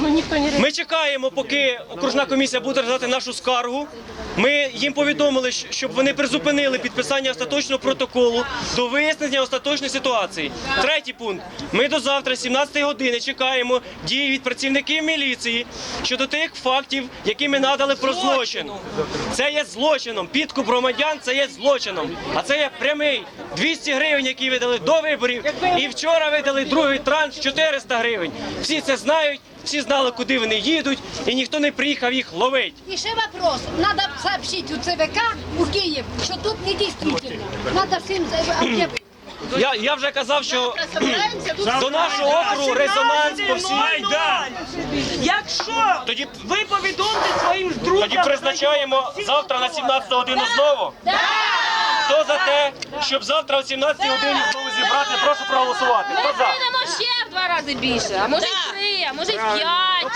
но никто не. Ми чекаємо, поки окружна комісія буде розглядати нашу скаргу. Ми їм повідомили, щоб вони призупинили підписання остаточного протоколу до вияснення остаточної ситуації. Третій пункт. Ми до завтра, 17 години, чекаємо дії від працівників міліції щодо тих фактів, які ми надали про злочин. Це є злочином. Підкуп громадян це є злочином. А це є прямий 200 гривень, які видали до виборів. І вчора видали другий транш 400 гривень. Всі це знають. Всі знали, куди вони їдуть, і ніхто не приїхав їх ловити. И еще вопрос. Надо сообщить у ЦВК, у Киев, что тут не действительно. Надо всем за- объявить. Я, я вже казав, що до нашого округу резонанс по всій. Майдан. Якщо Тоді, ви повідомте своїм друзям, тоді призначаємо завтра на 17 годину знову. Хто за те, щоб завтра о 17 годині знову зібрати, прошу проголосувати. Хто за? Рази більше, а може й три, а може й п'ять.